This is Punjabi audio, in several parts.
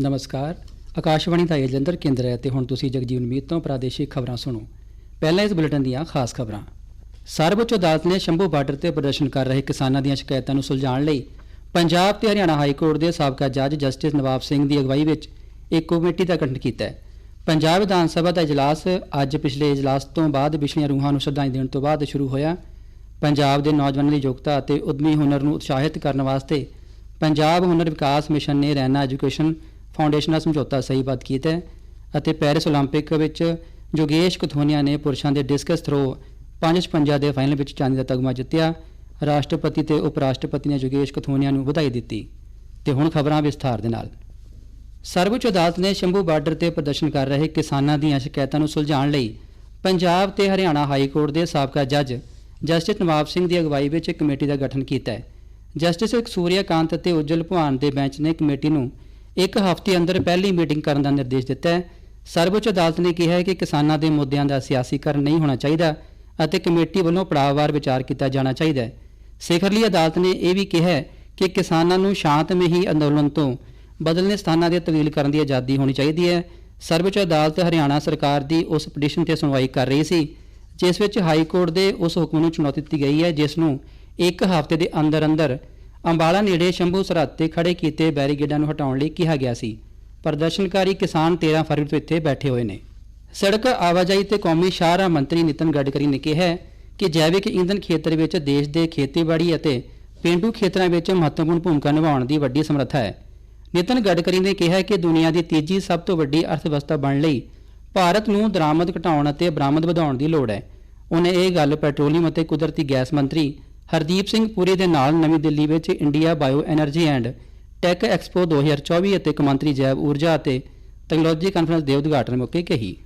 ਨਮਸਕਾਰ। ਆਕਾਸ਼ਵਾਣੀ ਦਾ ਇਹ ਕੇਂਦਰ ਹੈ ਤੇ ਹੁਣ ਤੁਸੀਂ ਜਗਜੀਵਨ ਮੀਤ ਤੋਂ ਪ੍ਰਾਦੇਸ਼ਿਕ ਖਬਰਾਂ ਸੁਣੋ। ਪਹਿਲਾਂ ਇਸ ਬੁਲੇਟਿਨ ਦੀਆਂ ਖਾਸ ਖਬਰਾਂ। ਸਰਵਉੱਚ ਅਦਾਲਤ ਨੇ ਸ਼ੰਭੂ ਬਾਰਡਰ ਤੇ ਪ੍ਰਦਰਸ਼ਨ ਕਰ ਰਹੇ ਕਿਸਾਨਾਂ ਦੀਆਂ ਸ਼ਿਕਾਇਤਾਂ ਨੂੰ ਸੁਲਝਾਉਣ ਲਈ ਪੰਜਾਬ ਤੇ ਹਰਿਆਣਾ ਹਾਈ ਕੋਰਟ ਦੇ ਸਾਬਕਾ ਜੱਜ ਜਸਟਿਸ ਨਵਾਬ ਸਿੰਘ ਦੀ ਅਗਵਾਈ ਵਿੱਚ ਇੱਕ ਕਮੇਟੀ ਦਾ ਗਠਨ ਕੀਤਾ ਹੈ। ਪੰਜਾਬ ਵਿਧਾਨ ਸਭਾ ਦਾ ਇਜਲਾਸ ਅੱਜ ਪਿਛਲੇ ਇਜਲਾਸ ਤੋਂ ਬਾਅਦ ਵਿਛੜੀਆਂ ਰੂਹਾਂ ਨੂੰ ਸ਼ਰਧਾਂਜਲੀ ਦੇਣ ਤੋਂ ਬਾਅਦ ਸ਼ੁਰੂ ਹੋਇਆ। ਪੰਜਾਬ ਦੇ ਨੌਜਵਾਨਾਂ ਦੀ ਯੋਗਤਾ ਅਤੇ ਉਦਮੀ ਹੁਨਰ ਨੂੰ ਉਤਸ਼ਾਹਿਤ ਕਰਨ ਵਾਸਤੇ ਪੰਜਾਬ ਹੁਨਰ ਵਿਕਾਸ ਮਿਸ਼ਨ ਨੇ ਰੈਨਾ ਐਜੂਕੇਸ਼ਨ ਫਾਊਂਡੇਸ਼ਨ ਨਾਲ ਸਮਝੌਤਾ ਸਹੀਬੱਧ ਕੀਤਾ ਹੈ ਅਤੇ ਪੈਰਿਸ 올림픽 ਵਿੱਚ ਜੋਗੇਸ਼ ਕਥੋਨੀਆ ਨੇ ਪੁਰਸ਼ਾਂ ਦੇ ਡਿਸਕਸ ਥਰੋ 556 ਦੇ ਫਾਈਨਲ ਵਿੱਚ ਚਾਂਦੀ ਦਾ ਤਗਮਾ ਜਿੱਤਿਆ ਰਾਸ਼ਟਰਪਤੀ ਤੇ ਉਪ ਰਾਸ਼ਟਰਪਤੀ ਨੇ ਜੋਗੇਸ਼ ਕਥੋਨੀਆ ਨੂੰ ਵਧਾਈ ਦਿੱਤੀ ਤੇ ਹੁਣ ਖਬਰਾਂ ਵਿਸਥਾਰ ਦੇ ਨਾਲ ਸਰਵਉੱਚ ਅਦਾਲਤ ਨੇ ਸ਼ੰਭੂ ਬਾਰਡਰ ਤੇ ਪ੍ਰਦਰਸ਼ਨ ਕਰ ਰਹੇ ਕਿਸਾਨਾਂ ਦੀਆਂ ਸ਼ਿਕਾਇਤਾਂ ਨੂੰ ਸੁਲਝਾਉਣ ਲਈ ਪੰਜਾਬ ਤੇ ਹਰਿਆਣਾ ਹਾਈ ਕੋਰਟ ਦੇ ਸਾਬਕਾ ਜੱਜ ਜਸਟਿਸ ਨਵਾਬ ਸਿੰਘ ਦੀ ਅਗਵਾਈ ਵਿੱਚ ਇੱਕ ਕਮੇਟੀ ਦਾ ਗਠਨ ਕੀਤਾ ਹੈ ਜਸਟਿਸ ਸੂਰਿਆ ਕਾਂਤ ਅਤੇ ਉਜਲ ਭਵਾਨ ਦੇ ਬੈਂਚ ਨੇ ਕਮੇਟੀ ਨੂੰ ਇੱਕ ਹਫ਼ਤੇ ਅੰਦਰ ਪਹਿਲੀ ਮੀਟਿੰਗ ਕਰਨ ਦਾ ਨਿਰਦੇਸ਼ ਦਿੱਤਾ ਹੈ। ਸਰਵਉੱਚ ਅਦਾਲਤ ਨੇ ਕਿਹਾ ਹੈ ਕਿ ਕਿਸਾਨਾਂ ਦੇ ਮੁੱਦਿਆਂ ਦਾ ਸਿਆਸੀਕਰਨ ਨਹੀਂ ਹੋਣਾ ਚਾਹੀਦਾ ਅਤੇ ਕਮੇਟੀ ਵੱਲੋਂ ਪੜਾਅਵਾਰ ਵਿਚਾਰ ਕੀਤਾ ਜਾਣਾ ਚਾਹੀਦਾ ਹੈ। ਸਿਖਰਲੀ ਅਦਾਲਤ ਨੇ ਇਹ ਵੀ ਕਿਹਾ ਹੈ ਕਿ ਕਿਸਾਨਾਂ ਨੂੰ ਸ਼ਾਂਤਮਈ ਅੰਦੋਲਨ ਤੋਂ ਬਦਲਨੇ ਸਥਾਨਾਂ ਦੇ ਤਬਦੀਲ ਕਰਨ ਦੀ ਆਜ਼ਾਦੀ ਹੋਣੀ ਚਾਹੀਦੀ ਹੈ। ਸਰਵਉੱਚ ਅਦਾਲਤ ਹਰਿਆਣਾ ਸਰਕਾਰ ਦੀ ਉਸ ਪਟੀਸ਼ਨ ਤੇ ਸੁਣਵਾਈ ਕਰ ਰਹੀ ਸੀ, ਜਿਸ ਵਿੱਚ ਹਾਈ ਕੋਰਟ ਦੇ ਉਸ ਹੁਕਮ ਨੂੰ ਚੁਣੌਤੀ ਦਿੱਤੀ ਗਈ ਹੈ, ਜਿਸ ਨੂੰ ਇੱਕ ਹਫ਼ਤੇ ਦੇ ਅੰਦਰ ਅੰਦਰ ਅੰਬਾਲਾ ਨੇੜੇ ਸ਼ੰਭੂ ਸਰਹੱਦ ਤੇ ਖੜੇ ਕੀਤੇ ਬੈਰੀਗੇਡਾਂ ਨੂੰ ਹਟਾਉਣ ਲਈ ਕਿਹਾ ਗਿਆ ਸੀ। ਪ੍ਰਦਰਸ਼ਨਕਾਰੀ ਕਿਸਾਨ 13 ਫਰਵਰੀ ਤੋਂ ਇੱਥੇ ਬੈਠੇ ਹੋਏ ਨੇ। ਸੜਕ ਆਵਾਜਾਈ ਤੇ ਕੌਮੀ ਸ਼ਾਹਰਾਹ ਮੰਤਰੀ ਨਿਤਨ ਗਡਕਰੀ ਨੇ ਕਿਹਾ ਕਿ ਜੈਵਿਕ ਈਂਧਨ ਖੇਤਰ ਵਿੱਚ ਦੇਸ਼ ਦੇ ਖੇਤੀਬਾੜੀ ਅਤੇ ਪੇਂਡੂ ਖੇਤਰਾਂ ਵਿੱਚ ਮਹੱਤਵਪੂਰਨ ਭੂਮਿਕਾ ਨਿਭਾਉਣ ਦੀ ਵੱਡੀ ਸਮਰੱਥਾ ਹੈ। ਨਿਤਨ ਗਡਕਰੀ ਨੇ ਕਿਹਾ ਕਿ ਦੁਨੀਆ ਦੀ ਤੀਜੀ ਸਭ ਤੋਂ ਵੱਡੀ ਅਰਥਵਿਵਸਥਾ ਬਣਨ ਲਈ ਭਾਰਤ ਨੂੰ ਦਰਾਮਦ ਘਟਾਉਣ ਅਤੇ ਬਰਾਮਦ ਵਧਾਉਣ ਦੀ ਲੋੜ ਹੈ। ਉਹਨੇ ਇਹ ਗੱਲ ਪੈਟਰੋਲੀਅਮ ਅਤੇ ਕੁਦਰਤੀ ਗੈਸ ਮੰਤਰੀ ਹਰਦੀਪ ਸਿੰਘ ਪੁਰੀ ਦੇ ਨਾਲ ਨਵੀਂ ਦਿੱਲੀ ਵਿੱਚ India bio energy and tech expo 2024 ਅਤੇ ਕਮੰਤਰੀ ਜੈਵ ਊਰਜਾ ਅਤੇ ਟੈਕਨੋਲੋਜੀ ਕਾਨਫਰੰਸ ਦੇ ਉਦਘਾਟਨ ਮੌਕੇ ਕਹੀ।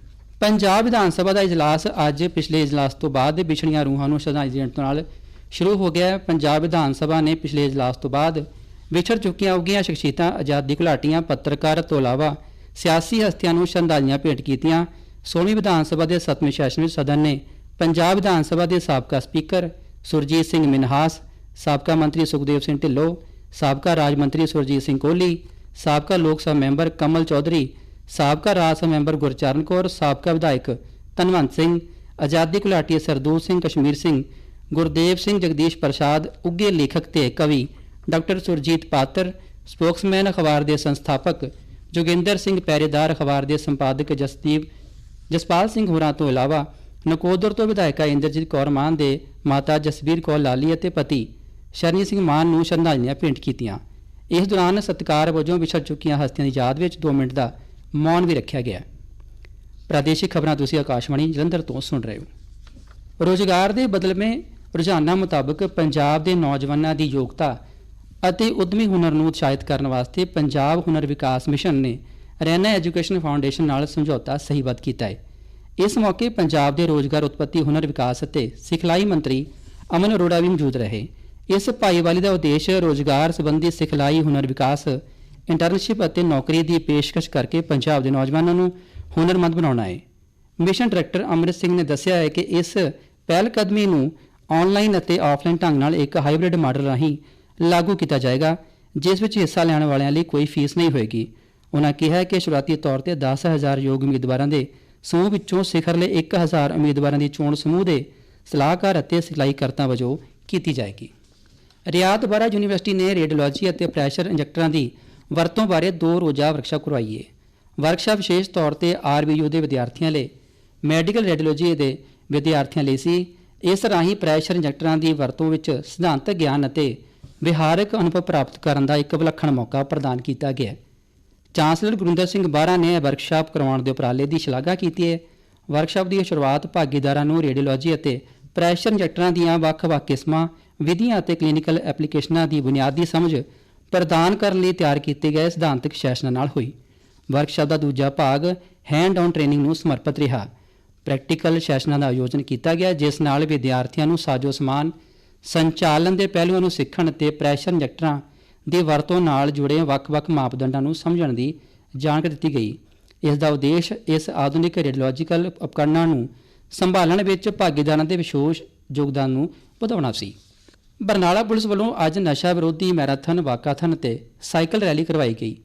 ਪੰਜਾਬ ਵਿਧਾਨ ਸਭਾ ਦਾ ਇਜਲਾਸ ਅੱਜ ਪਿਛਲੇ ਇਜਲਾਸ ਤੋਂ ਬਾਅਦ ਦੇ ਵਿਛੜੀਆਂ ਰੂਹਾਂ ਨੂੰ ਸ਼ਰਧਾਂਜਲੀ ਦੇਣ ਨਾਲ ਸ਼ੁਰੂ ਹੋ ਗਿਆ ਪੰਜਾਬ ਵਿਧਾਨ ਸਭਾ ਨੇ ਪਿਛਲੇ ਇਜਲਾਸ ਤੋਂ ਬਾਅਦ ਵਿਛੜ ਚੁੱਕੀਆਂ ਉਗੀਆਂ ਸ਼ਖਸੀਅਤਾਂ, ਆਜ਼ਾਦੀ ਘੁਲਾਟੀਆਂ, ਪੱਤਰਕਾਰ ਤੋਂ ਇਲਾਵਾ ਸਿਆਸੀ ਹਸਤੀਆਂ ਨੂੰ ਸ਼ਰਧਾਂਜਲੀਆਂ ਭੇਟ ਕੀਤੀਆਂ। 16ਵੀਂ ਵਿਧਾਨ ਸਭਾ ਦੇ 7ਵੇਂ ਸੈਸ਼ਨ ਵਿੱਚ ਸਦਨ ਨੇ ਪੰਜਾਬ ਵਿਧਾਨ ਸਭਾ ਦੇ ਸਾਬਕਾ ਸਪੀਕਰ ਸੁਰਜੀਤ ਸਿੰਘ ਮਿਨਹਾਸ ਸਾਬਕਾ ਮੰਤਰੀ ਸੁਖਦੇਵ ਸਿੰਘ ਢਿੱਲੋਂ ਸਾਬਕਾ ਰਾਜ ਮੰਤਰੀ ਸੁਰਜੀਤ ਸਿੰਘ ਕੋਹਲੀ ਸਾਬਕਾ ਲੋਕ ਸਭਾ ਮੈਂਬਰ ਕਮਲ ਚੌਧਰੀ ਸਾਬਕਾ ਰਾਜ ਸਭਾ ਮੈਂਬਰ ਗੁਰਚਰਨ ਕੌਰ ਸਾਬਕਾ ਵਿਧਾਇਕ ਧਨਵੰਤ ਸਿੰਘ ਆਜ਼ਾਦੀ ਘੁਲਾਟੀ ਸਰਦੂਲ ਸਿੰਘ ਕਸ਼ਮੀਰ ਸਿੰਘ ਗੁਰਦੇਵ ਸਿੰਘ ਜਗਦੀਸ਼ ਪ੍ਰਸਾਦ ਉੱਗੇ ਲੇਖਕ ਤੇ ਕਵੀ ਡਾਕਟਰ ਸੁਰਜੀਤ ਪਾਤਰ ਸਪੋਕਸਮੈਨ ਅਖਬਾਰ ਦੇ ਸੰਸਥਾਪਕ ਜੋਗਿੰਦਰ ਸਿੰਘ ਪਹਿਰੇਦਾਰ ਅਖਬਾਰ ਦੇ ਸੰਪਾਦਕ ਜਸਦੀਪ ਜਸਪਾਲ ਸਿੰਘ ਹੋਰਾਂ ਤੋਂ ਇਲਾਵਾ ਨਕੋਦਰ ਤੋਂ ਵਿਧਾਇਕਾ ਇੰਦਰਜੀਤ ਕੌਰ ਮਾਨ ਦੇ ਮਾਤਾ ਜਸਬੀਰ ਕੌਰ ਲਾਲੀ ਅਤੇ ਪਤੀ ਸ਼ਰਨੀ ਸਿੰਘ ਮਾਨ ਨੂੰ ਸ਼ਰਧਾਂਜਲੀਆਂ ਭੇਂਟ ਕੀਤੀਆਂ। ਇਸ ਦੌਰਾਨ ਸਤਿਕਾਰ ਵਜੋਂ ਵਿਛੜ ਚੁੱਕੀਆਂ ਹਸਤੀਆਂ ਦੀ ਯਾਦ ਵਿੱਚ 2 ਮਿੰਟ ਦਾ ਮੌਨ ਵੀ ਰੱਖਿਆ ਗਿਆ। ਪ੍ਰਾਦੇਸ਼ਿਕ ਖਬਰਾਂ ਤੁਸੀਂ ਆਕਾਸ਼ਵਾਣੀ ਜਲੰਧਰ ਤੋਂ ਸੁਣ ਰਹੇ ਹੋ। ਰੋਜ਼ਗਾਰ ਦੇ ਬਦਲਵੇਂ ਰੁਝਾਨਾਂ ਮੁਤਾਬਕ ਪੰਜਾਬ ਦੇ ਨੌਜਵਾਨਾਂ ਦੀ ਯੋਗਤਾ ਅਤੇ ਉਦਮੀ ਹੁਨਰ ਨੂੰ ਉਤਸ਼ਾਹਿਤ ਕਰਨ ਵਾਸਤੇ ਪੰਜਾਬ ਹੁਨਰ ਵਿਕਾਸ ਮਿਸ਼ਨ ਨੇ ਰੈਨਾ ਐਜੂਕੇਸ਼ਨ ਫਾਊਂਡੇਸ਼ਨ ਨਾਲ ਸਮਝੌਤਾ ਸਹੀਬੱਧ ਕੀਤਾ ਹੈ। ਇਸ ਮੌਕੇ ਪੰਜਾਬ ਦੇ ਰੋਜ਼ਗਾਰ, ਉਤਪਤੀ, ਹੁਨਰ ਵਿਕਾਸ ਅਤੇ ਸਿਖਲਾਈ ਮੰਤਰੀ ਅਮਨ ਅਰੋੜਾ ਵੀ ਮੌਜੂਦ ਰਹੇ। ਇਸ ਭਾਈਵਾਲੀ ਦਾ ਉਦੇਸ਼ ਰੋਜ਼ਗਾਰ ਸੰਬੰਧੀ ਸਿਖਲਾਈ, ਹੁਨਰ ਵਿਕਾਸ, ਇੰਟਰਨਸ਼ਿਪ ਅਤੇ ਨੌਕਰੀ ਦੀ ਪੇਸ਼ਕਸ਼ ਕਰਕੇ ਪੰਜਾਬ ਦੇ ਨੌਜਵਾਨਾਂ ਨੂੰ ਹੁਨਰਮੰਦ ਬਣਾਉਣਾ ਹੈ। ਮਿਸ਼ਨ ਡਾਇਰੈਕਟਰ ਅਮਰਿਤ ਸਿੰਘ ਨੇ ਦੱਸਿਆ ਹੈ ਕਿ ਇਸ ਪਹਿਲ ਕਦਮੀ ਨੂੰ ਆਨਲਾਈਨ ਅਤੇ ਆਫਲਾਈਨ ਢੰਗ ਨਾਲ ਇੱਕ ਹਾਈਬ੍ਰਿਡ ਮਾਡਲ ਰਾਹੀਂ ਲਾਗੂ ਕੀਤਾ ਜਾਏਗਾ, ਜਿਸ ਵਿੱਚ ਹਿੱਸਾ ਲੈਣ ਵਾਲਿਆਂ ਲਈ ਕੋਈ ਫੀਸ ਨਹੀਂ ਹੋਏਗੀ। ਉਹਨਾਂ ਕਿਹਾ ਕਿ ਸ਼ੁਰੂਆਤੀ ਤੌਰ ਤੇ 10000 ਯੋਗ ਉਮੀਦਵਾਰਾਂ ਦੇ ਸਮੂਹ ਵਿੱਚੋਂ ਸਿਖਰਲੇ 1000 ਉਮੀਦਵਾਰਾਂ ਦੀ ਚੋਣ ਸਮੂਹ ਦੇ ਸਲਾਹਕਾਰ ਅਤੇ ਸਿਖਲਾਈ ਕਰਤਾ ਵਜੋਂ ਕੀਤੀ ਜਾਏਗੀ। ਰਿਆਤ ਬਾਰਾ ਯੂਨੀਵਰਸਿਟੀ ਨੇ ਰੇਡੀਓਲੋਜੀ ਅਤੇ ਪ੍ਰੈਸ਼ਰ ਇੰਜੈਕਟਰਾਂ ਦੀ ਵਰਤੋਂ ਬਾਰੇ ਦੋ ਰੋਜ਼ਾ ਵਰਕਸ਼ਾਪ ਕਰਵਾਈ ਹੈ ਵਰਕਸ਼ਾਪ ਵਿਸ਼ੇਸ਼ ਤੌਰ ਤੇ ਆਰਬੀਯੂ ਦੇ ਵਿਦਿਆਰਥੀਆਂ ਲਈ, ਮੈਡੀਕਲ ਰੇਡੀਓਲੋਜੀ ਦੇ ਵਿਦਿਆਰਥੀਆਂ ਲਈ ਸੀ। ਇਸ ਰਾਹੀਂ ਪ੍ਰੈਸ਼ਰ ਇੰਜੈਕਟਰਾਂ ਦੀ ਵਰਤੋਂ ਵਿੱਚ ਸਿਧਾਂਤਕ ਗਿਆਨ ਅਤੇ ਵਿਹਾਰਕ ਅਨੁਭਵ ਪ੍ਰਾਪਤ ਕਰਨ ਦਾ ਇੱਕ ਵਿਲੱਖਣ ਮੌਕਾ ਪ੍ਰਦਾਨ ਕੀਤਾ ਗਿਆ। ਹੈ ਚਾਂਸਲਰ ਗੁਰਿੰਦਰ ਸਿੰਘ ਬਾਰਾ ਨੇ ਵਰਕਸ਼ਾਪ ਕਰਵਾਉਣ ਦੇ ਉਪਰਾਲੇ ਦੀ ਸ਼ਲਾਘਾ ਕੀਤੀ ਹੈ। ਵਰਕਸ਼ਾਪ ਦੀ ਸ਼ੁਰੂਆਤ ਭਾਗੀਦਾਰਾਂ ਨੂੰ ਰੇਡੀਓਲੋਜੀ ਅਤੇ ਪ੍ਰੈਸ਼ਰ ਇੰਜੈਕਟਰਾਂ ਦੀਆਂ ਵੱਖ-ਵੱਖ ਕਿਸਮਾਂ, ਵਿਧੀਆਂ ਅਤੇ ਕਲੀਨਿਕਲ ਐਪਲੀਕੇਸ਼ਨਾਂ ਦੀ ਬੁਨਿਆਦੀ ਸਮਝ ਪ੍ਰਦਾਨ ਕਰਨ ਲਈ ਤਿਆਰ ਕੀਤੇ ਗਏ ਸਿਧਾਂਤਕ ਸੈਸ਼ਨਾਂ ਨਾਲ ਹੋਈ। ਵਰਕਸ਼ਾਪ ਦਾ ਦੂਜਾ ਭਾਗ ਹੈਂਡ ਔਨ ਟ੍ਰੇਨਿੰਗ ਨੂੰ ਸਮਰਪਿਤ ਰਿਹਾ। ਪ੍ਰੈਕਟੀਕਲ ਸੈਸ਼ਨਾਂ ਦਾ ਆਯੋਜਨ ਕੀਤਾ ਗਿਆ, ਜਿਸ ਨਾਲ ਵਿਦਿਆਰਥੀਆਂ ਨੂੰ ਸਾਜੋ ਸਮਾਨ ਸੰਚਾਲਨ ਦੇ ਪਹਿਲੂਆਂ ਨੂੰ ਸਿੱਖਣ ਅਤੇ ਪ੍ਰੈਸ਼ਰ ਇੰਜੈਕਟਰਾਂ ਦੀ ਵਰਤੋਂ ਨਾਲ ਜੁੜੇ ਵੱਖ-ਵੱਖ ਮਾਪਦੰਡਾਂ ਨੂੰ ਸਮਝਣ ਦੀ ਜਾਣਕਾਰੀ ਦਿੱਤੀ ਗਈ। ਇਸ ਦਾ ਉਦੇਸ਼ ਇਸ ਆਧੁਨਿਕ ਰੇਡੀਓਲੋਜੀਕਲ ਉਪਕਰਣਾਂ ਨੂੰ ਸੰਭਾਲਣ ਵਿੱਚ ਭਾਗੀਦਾਰਾਂ ਦੇ ਵਿਸ਼ੇਸ਼ ਯੋਗਦਾਨ ਨੂੰ ਵਧਾਉਣਾ ਸੀ। ਬਰਨਾਲਾ ਪੁਲਿਸ ਵੱਲੋਂ ਅੱਜ ਨਸ਼ਾ ਵਿਰੋਧੀ ਮੈਰਾਥਨ, ਵਾਕਾਥਨ ਤੇ ਸਾਈਕਲ ਰੈਲੀ ਕਰਵਾਈ ਗਈ।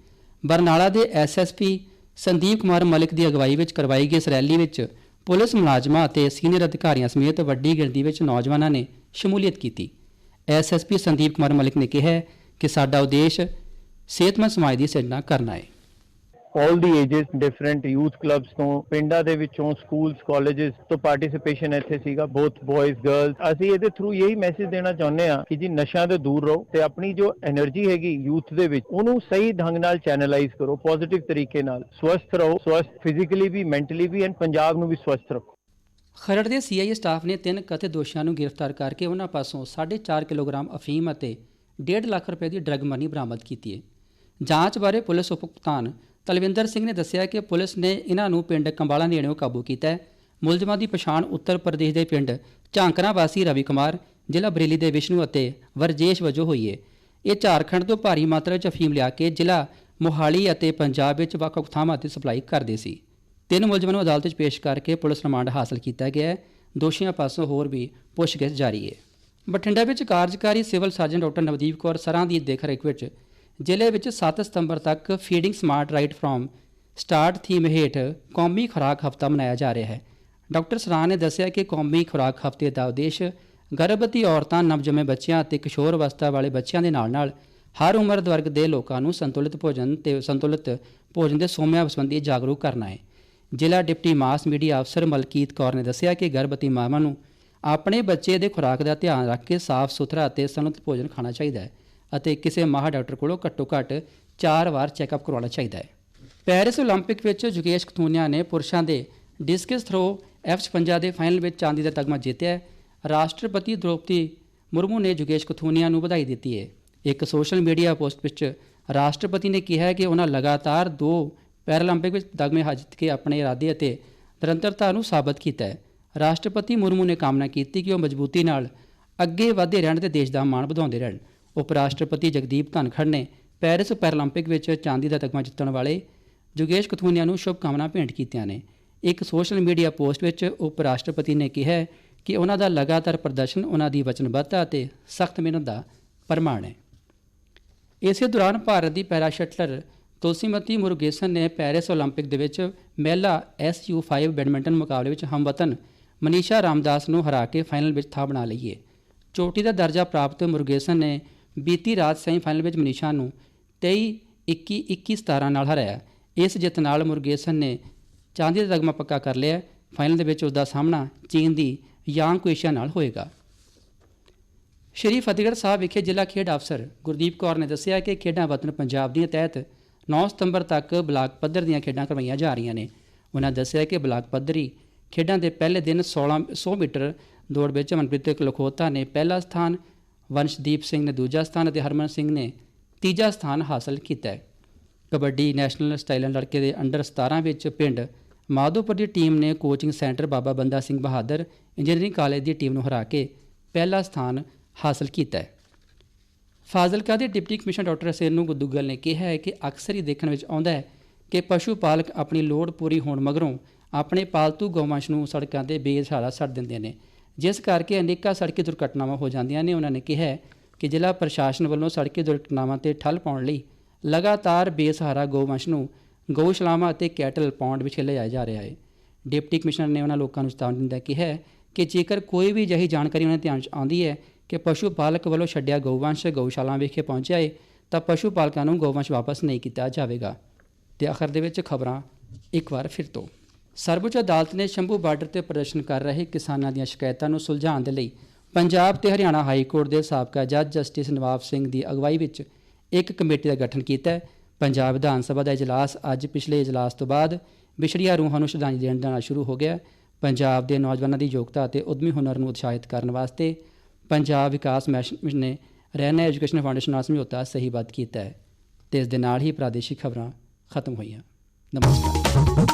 ਬਰਨਾਲਾ ਦੇ ਐਸਐਸਪੀ ਸੰਦੀਪ ਕੁਮਾਰ ਮਲਿਕ ਦੀ ਅਗਵਾਈ ਵਿੱਚ ਕਰਵਾਈ ਗਈ ਇਸ ਰੈਲੀ ਵਿੱਚ ਪੁਲਿਸ ਮੁਲਾਜ਼ਮਾਂ ਅਤੇ ਸੀਨੀਅਰ ਅਧਿਕਾਰੀਆਂ ਸਮੇਤ ਵੱਡੀ ਗਿਣਤੀ ਵਿੱਚ ਨੌਜਵਾਨਾਂ ਨੇ ਸ਼ਮੂਲੀਅਤ ਕੀਤੀ। ਐਸਐਸਪੀ ਸੰਦੀਪ ਕੁਮਾਰ ਮਲਿਕ ਨੇ ਕਿਹਾ ਕਿ ਸਾਡਾ ਉਦੇਸ਼ ਸਿਹਤਮੰਦ ਸਮਾਜ ਦੀ ਸਿਰਜਣਾ ਕਰਨਾ ਹੈ। All the ages different youth clubs ਤੋਂ ਪਿੰਡਾਂ ਦੇ ਵਿੱਚੋਂ ਸਕੂਲਸ ਕਾਲਜਸ ਤੋਂ ਪਾਰਟਿਸਿਪੇਸ਼ਨ ਇੱਥੇ ਸੀਗਾ ਬੋਥ ਬॉयਜ਼ ਗਰਲਸ ਅਸੀਂ ਇਹਦੇ ਥਰੂ ਇਹੀ ਮੈਸੇਜ ਦੇਣਾ ਚਾਹੁੰਦੇ ਆ ਕਿ ਜੀ ਨਸ਼ਿਆਂ ਤੋਂ ਦੂਰ ਰਹੋ ਤੇ ਆਪਣੀ ਜੋ એનર્ਜੀ ਹੈਗੀ ਯੂਥ ਦੇ ਵਿੱਚ ਉਹਨੂੰ ਸਹੀ ਢੰਗ ਨਾਲ ਚੈਨਲਾਈਜ਼ ਕਰੋ ਪੋਜ਼ਿਟਿਵ ਤਰੀਕੇ ਨਾਲ। ਸਵਸਥ ਰਹੋ ਸਵਸਥ ਫਿਜ਼ੀਕਲੀ ਵੀ ਮੈਂਟਲੀ ਵੀ ਐਂਡ ਪੰਜਾਬ ਨੂੰ ਵੀ ਸਵਸਥ ਰੱਖੋ। ਖਰੜ ਦੇ ਸੀਆਈਏ ਸਟਾਫ ਨੇ ਤਿੰਨ ਕਥਿਤ ਦੋਸ਼ੀਆਂ ਨੂੰ ਗ੍ਰਿਫਤਾਰ ਕਰਕੇ ਉਹਨਾਂ ਪਾਸੋਂ 4.5 ਕਿਲੋਗ੍ਰਾਮ ਅਫੀਮ ਅਤੇ 1.5 ਲੱਖ ਰੁਪਏ ਦੀ ਡਰੱਗ ਮਨੀ ਬਰਾਮਦ ਕੀਤੀ ਹੈ। ਜਾਂਚ ਬਾਰੇ ਪੁਲਿਸ ਉਪ ਕਪਤਾਨ ਤਲਵਿੰਦਰ ਸਿੰਘ ਨੇ ਦੱਸਿਆ ਕਿ ਪੁਲਿਸ ਨੇ ਇਹਨਾਂ ਨੂੰ ਪਿੰਡ ਕੰਬਾਲਾ ਨੇੜਿਓਂ ਕਾਬੂ ਕੀਤਾ ਹੈ। ਮੁਲਜ਼ਮਾਂ ਦੀ ਪਛਾਣ ਉੱਤਰ ਪ੍ਰਦੇਸ਼ ਦੇ ਪਿੰਡ ਝਾਂਕਰਾ ਵਾਸੀ ਰਵੀ ਕੁਮਾਰ, ਜ਼ਿਲ੍ਹਾ ਬਰੇਲੀ ਦੇ ਵਿਸ਼ਨੂੰ ਅਤੇ ਵਰਜੇਸ਼ ਵਜੋਂ ਹੋਈ ਹੈ। ਇਹ ਝਾਰਖੰਡ ਤੋਂ ਭਾਰੀ ਮਾਤਰਾ ਵਿੱਚ ਅਫੀਮ ਲਿਆ ਕੇ ਜ਼ਿਲ੍ਹਾ ਮੋਹਾਲੀ ਅਤੇ ਪੰਜਾਬ ਵਿੱਚ ਵੱਖ-ਵੱਖ ਥਾਵਾਂ ਤੇ ਸਪਲਾਈ ਕਰਦੇ ਸੀ। ਤਿੰਨ ਮੁਲਜ਼ਮਾਂ ਨੂੰ ਅਦਾਲਤ ਵਿੱਚ ਪੇਸ਼ ਕਰਕੇ ਪੁਲਿਸ ਰਿਮਾਂਡ ਹਾਸਲ ਕੀਤਾ ਗਿਆ ਹੈ। ਦੋਸ਼ੀਆਂ ਪਾਸੋਂ ਹੋਰ ਵੀ ਪੁੱਛਗਿੱਛ ਜਾਰੀ ਹੈ। ਬਠਿੰਡਾ ਵਿੱਚ ਕਾਰਜਕਾਰੀ civil surgeon doctor Navdeep Kaur Sran ਦੀ ਦੇਖਰੇਖ ਵਿੱਚ ਜ਼ਿਲ੍ਹੇ ਵਿੱਚ 7 ਸਤੰਬਰ ਤੱਕ feeding smart right from start theme ਹੇਠ ਕੌਮੀ ਖੁਰਾਕ ਹਫਤਾ ਮਨਾਇਆ ਜਾ ਰਿਹਾ ਹੈ। ਡਾਕਟਰ ਸਰਾਂ ਨੇ ਦੱਸਿਆ ਕਿ ਕੌਮੀ ਖੁਰਾਕ ਹਫ਼ਤੇ ਦਾ ਉਦੇਸ਼ ਗਰਭਵਤੀ ਔਰਤਾਂ, ਨਵਜੰਮੇ ਬੱਚਿਆਂ ਅਤੇ ਕਿਸ਼ੋਰ ਅਵਸਥਾ ਵਾਲੇ ਬੱਚਿਆਂ ਦੇ ਨਾਲ-ਨਾਲ ਹਰ ਉਮਰ ਵਰਗ ਦੇ ਲੋਕਾਂ ਨੂੰ ਸੰਤੁਲਿਤ ਭੋਜਨ ਤੇ ਸੰਤੁਲਿਤ ਭੋਜਨ ਦੇ ਸੋਮਿਆਂ ਸੰਬੰਧੀ ਜਾਗਰੂਕ ਕਰਨਾ ਹੈ। ਜ਼ਿਲ੍ਹਾ ਡਿਪਟੀ ਮਾਸ ਮੀਡੀਆ ਅਫਸਰ ਮਲਕੀਤ ਕੌਰ ਨੇ ਦੱਸਿਆ ਕਿ ਗਰਭਵਤੀ ਮਾਵਾਂ ਨੂੰ ਆਪਣੇ ਬੱਚੇ ਦੇ ਖੁਰਾਕ ਦਾ ਧਿਆਨ ਰੱਖ ਕੇ ਸਾਫ਼ ਸੁਥਰਾ ਅਤੇ ਸੰਤੁਲਿਤ ਭੋਜਨ ਖਾਣਾ ਚਾਹੀਦਾ ਹੈ ਅਤੇ ਕਿਸੇ ਮਾਹਰ ਡਾਕਟਰ ਕੋਲੋਂ ਘੱਟੋ-ਘੱਟ 4 ਵਾਰ ਚੈੱਕਅਪ ਕਰਵਾਉਣਾ ਚਾਹੀਦਾ ਹੈ ਪੈਰਿਸ 올림픽 ਵਿੱਚ ਜੁਗੇਸ਼ ਕਥੂਨੀਆ ਨੇ ਪੁਰਸ਼ਾਂ ਦੇ ਡਿਸਕਸ ਥਰੋ F56 ਦੇ ਫਾਈਨਲ ਵਿੱਚ ਚਾਂਦੀ ਦਾ ਤਗਮਾ ਜਿੱਤਿਆ ਹੈ ਰਾਸ਼ਟਰਪਤੀ ਦ੍ਰੋਪਦੀ ਮੁਰਮੂ ਨੇ ਜੁਗੇਸ਼ ਕਥੂਨੀਆ ਨੂੰ ਵਧਾਈ ਦਿੱਤੀ ਹੈ ਇੱਕ ਸੋਸ਼ਲ ਮੀਡੀਆ ਪੋਸਟ ਵਿੱਚ ਰਾਸ਼ਟਰਪਤੀ ਨੇ ਕਿਹਾ ਹੈ ਕਿ ਉਹਨਾਂ ਲਗਾਤਾਰ ਦੋ ਪੈਰਾਲੰਪਿਕ ਵਿੱਚ ਤਗਮੇ ਜਿੱਤ ਕੇ ਆਪਣੇ ਇਰਾਦੇ ਅਤੇ ਨਿਰੰਤਰਤਾ ਨੂੰ ਸਾਬਤ ਕੀਤਾ ਹੈ ਰਾਸ਼ਟਰਪਤੀ ਮੁਰਮੂ ਨੇ ਕਾਮਨਾ ਕੀਤੀ ਕਿ ਉਹ ਮਜ਼ਬੂਤੀ ਨਾਲ ਅੱਗੇ ਵਧਦੇ ਰਹਿਣ ਤੇ ਦੇਸ਼ ਦਾ ਮਾਣ ਵਧਾਉਂਦੇ ਰਹਿਣ ਉਪ ਰਾਸ਼ਟਰਪਤੀ ਜਗਦੀਪ ਧਨਖੜ ਨੇ ਪੈਰਿਸ ਪੈਰਾਲੰਪਿਕ ਵਿੱਚ ਚਾਂਦੀ ਦਾ ਤਗਮਾ ਜਿੱਤਣ ਵਾਲੇ ਜੁਗੇਸ਼ ਕਥੂਨੀਆ ਨੂੰ ਸ਼ੁਭ ਕਾਮਨਾ ਭੇਂਟ ਕੀਤੀਆਂ ਨੇ ਇੱਕ ਸੋਸ਼ਲ ਮੀਡੀਆ ਪੋਸਟ ਵਿੱਚ ਉਪ ਰਾਸ਼ਟਰਪਤੀ ਨੇ ਕਿਹਾ ਹੈ ਕਿ ਉਹਨਾਂ ਦਾ ਲਗਾਤਾਰ ਪ੍ਰਦਰਸ਼ਨ ਉਹਨਾਂ ਦੀ ਵਚਨਬੱਧਤਾ ਅਤੇ ਸਖਤ ਮਿਹਨਤ ਦਾ ਪ੍ਰਮਾਣ ਹੈ ਇਸੇ ਦੌਰਾਨ ਭਾਰਤ ਦੀ ਪੈਰਾ ਸ਼ਟਲਰ ਤੁਲਸੀਮਤੀ ਮੁਰਗੇਸਨ ਨੇ ਪੈਰਿਸ 올림픽 ਦੇ ਵਿੱਚ ਮਹਿਲਾ SU5 ਬੈਡਮਿੰਟਨ ਮੁਕਾਬਲੇ ਵਿੱਚ ਹਮਵਤਨ ਮਨੀਸ਼ਾ ਰਾਮਦਾਸ ਨੂੰ ਹਰਾ ਕੇ ਫਾਈਨਲ ਵਿੱਚ ਥਾਂ ਬਣਾ ਲਈ ਹੈ ਚੋਟੀ ਦਾ ਦਰਜਾ ਪ੍ਰਾਪਤ ਮੁਰਗੇਸਨ ਨੇ ਬੀਤੀ ਰਾਤ ਸੈਮੀਫਾਈਨਲ ਵਿੱਚ ਮਨੀਸ਼ਾ ਨੂੰ 23 21 21 17 ਨਾਲ ਹਰਾਇਆ। ਇਸ ਜਿੱਤ ਨਾਲ ਮੁਰਗੇਸਨ ਨੇ ਚਾਂਦੀ ਦਾ ਤਗਮਾ ਪੱਕਾ ਕਰ ਲਿਆ। ਫਾਈਨਲ ਦੇ ਵਿੱਚ ਉਸ ਦਾ ਸਾਹਮਣਾ ਚੀਨ ਦੀ ਯਾਂਗ ਕੁਏਸ਼ੀਆ ਨਾਲ ਹੋਏਗਾ। ਸ਼੍ਰੀ ਫਤਿਹਗੜ੍ਹ ਸਾਹਿਬ ਵਿਖੇ ਜ਼ਿਲ੍ਹਾ ਖੇਡ ਅਫਸਰ ਗੁਰਦੀਪ ਕੌਰ ਨੇ ਦੱਸਿਆ ਕਿ ਖੇਡਾਂ ਵਤਨ ਪੰਜਾਬ ਦੀਆਂ ਤਹਿਤ 9 ਸਤੰਬਰ ਤੱਕ ਬਲਾਕ ਪੱਧਰ ਦੀਆਂ ਖੇਡਾਂ ਕਰਵਾਈਆਂ ਜਾ ਰਹੀਆਂ ਨੇ। ਉਹਨਾਂ ਦੱਸਿਆ ਕਿ ਬਲਾਕ ਪੱਧਰੀ ਖੇਡਾਂ ਦੇ ਪਹਿਲੇ ਦਿਨ 16 100 ਮੀਟਰ ਦੌੜ ਵਿੱਚ ਮਨਪ੍ਰੀਤ ਲਖੋਤਾ ਨੇ ਪਹਿਲਾ ਸਥਾਨ, ਵੰਸ਼ਦੀਪ ਸਿੰਘ ਨੇ ਦੂਜਾ ਸਥਾਨ ਅਤੇ ਹਰਮਨ ਸਿੰਘ ਨੇ ਤੀਜਾ ਸਥਾਨ ਹਾਸਲ ਕੀਤਾ ਹੈ। ਕਬੱਡੀ ਨੈਸ਼ਨਲ ਸਟਾਈਲਨ ਲੜਕੇ ਦੇ ਅੰਡਰ 17 ਵਿੱਚ ਪਿੰਡ ਮਾਧੋਪੁਰ ਦੀ ਟੀਮ ਨੇ coaching centre Baba Banda Singh Bahadur engineering college ਦੀ ਟੀਮ ਨੂੰ ਹਰਾ ਕੇ ਪਹਿਲਾ ਸਥਾਨ ਹਾਸਲ ਕੀਤਾ ਹੈ। ਫਾਜ਼ਿਲਕਾ ਦੇ deputy commissioner doctor Senu Duggal ਨੇ ਕਿਹਾ ਹੈ ਕਿ ਅਕਸਰ ਹੀ ਦੇਖਣ ਵਿੱਚ ਆਉਂਦਾ ਹੈ ਕਿ ਪਸ਼ੂ ਪਾਲਕ ਆਪਣੀ ਲੋੜ ਪੂਰੀ ਹੋਣ ਮਗਰੋਂ ਆਪਣੇ ਪਾਲਤੂ ਗਊਵੰਸ਼ ਨੂੰ ਸੜਕਾਂ ਤੇ ਬੇਸਹਾਰਾ ਛੱਡ ਦਿੰਦੇ ਨੇ। ਜਿਸ ਕਰਕੇ ਅਨੇਕਾਂ ਸੜਕੀ ਦੁਰਘਟਨਾਵਾਂ ਹੋ ਜਾਂਦੀਆਂ ਨੇ, ਉਹਨਾਂ ਨੇ ਕਿਹਾ ਕਿ ਜ਼ਿਲ੍ਹਾ ਪ੍ਰਸ਼ਾਸਨ ਵੱਲੋਂ ਸੜਕੀ ਦੁਰਘਟਨਾਵਾਂ ਤੇ ਠੱਲ ਪਾਉਣ ਲਈ ਲਗਾਤਾਰ ਬੇਸਹਾਰਾ ਗਊਵੰਸ਼ ਨੂੰ ਗਊਸ਼ਾਲਾਵਾਂ ਅਤੇ ਕੈਟਲ ਪੌਂਡ ਵਿੱਚ ਲਿਆਇਆ ਜਾ ਰਿਹਾ ਹੈ। ਡਿਪਟੀ ਕਮਿਸ਼ਨਰ ਨੇ ਉਹਨਾਂ ਲੋਕਾਂ ਨੂੰ ਚੇਤਾਵਨੀ ਦਿੰਦਾ ਕਿਹਾ ਹੈ ਕਿ ਜੇਕਰ ਕੋਈ ਵੀ ਅਜਿਹੀ ਜਾਣਕਾਰੀ ਉਹਨਾਂ ਦੇ ਧਿਆਨ 'ਚ ਆਉਂਦੀ ਹੈ ਕਿ ਪਸ਼ੂ ਪਾਲਕ ਵੱਲੋਂ ਛੱਡਿਆ ਗਊਵੰਸ਼ ਗਊਸ਼ਾਲਾ ਵਿਖੇ ਪਹੁੰਚਿਆ ਹੈ ਤਾਂ ਪਸ਼ੂ ਪਾਲਕਾਂ ਨੂੰ ਗਊਵੰਸ਼ ਵਾਪਸ ਨਹੀਂ ਕੀਤਾ ਜਾਵੇਗਾ। ਤੇ ਆਖਰ ਦੇ ਵਿੱਚ ਖਬਰਾਂ ਇੱਕ ਵਾਰ ਫਿਰ ਤੋਂ। ਸਰਵਉੱਚ ਅਦਾਲਤ ਨੇ ਸ਼ੰਭੂ ਬਾਰਡਰ ਤੇ ਪ੍ਰਦਰਸ਼ਨ ਕਰ ਰਹੇ ਕਿਸਾਨਾਂ ਦੀਆਂ ਸ਼ਿਕਾਇਤਾਂ ਨੂੰ ਸੁਲਝਾਉਣ ਦੇ ਲਈ ਪੰਜਾਬ ਤੇ ਹਰਿਆਣਾ ਹਾਈ ਕੋਰਟ ਦੇ ਸਾਬਕਾ ਜੱਜ ਜਸਟਿਸ ਨਵਾਬ ਸਿੰਘ ਦੀ ਅਗਵਾਈ ਵਿੱਚ ਇੱਕ ਕਮੇਟੀ ਦਾ ਗਠਨ ਕੀਤਾ ਹੈ। ਪੰਜਾਬ ਵਿਧਾਨ ਸਭਾ ਦਾ ਇਜਲਾਸ ਅੱਜ ਪਿਛਲੇ ਇਜਲਾਸ ਤੋਂ ਬਾਅਦ ਵਿਛੜੀਆਂ ਰੂਹਾਂ ਨੂੰ ਸ਼ਰਧਾਂਜਲੀ ਦੇਣ ਦਾ ਸ਼ੁਰੂ ਹੋ ਗਿਆ ਪੰਜਾਬ ਦੇ ਨੌਜਵਾਨਾਂ ਦੀ ਯੋਗਤਾ ਅਤੇ ਉਦਮੀ ਹੁਨਰ ਨੂੰ ਉਤਸ਼ਾਹਿਤ ਕਰਨ ਵਾਸਤੇ ਪੰਜਾਬ ਵਿਕਾਸ ਮਿਸ਼ਨ ਨੇ ਰਹਿਣਾ ਐਜੂਕੇਸ਼ਨ ਫਾਊਂਡੇਸ਼ਨ ਨਾਲ ਸਮਝੌਤਾ ਸਹੀਬੱਧ ਕੀਤਾ ਹੈ। ਤੇ ਇਸ ਦੇ ਨਾਲ ਹੀ ਪ੍ਰਾਦੇਸ਼ਿਕ ਖਬਰਾਂ ਖਤਮ ਹੋਈਆਂ। ਨਮਸਕਾਰ।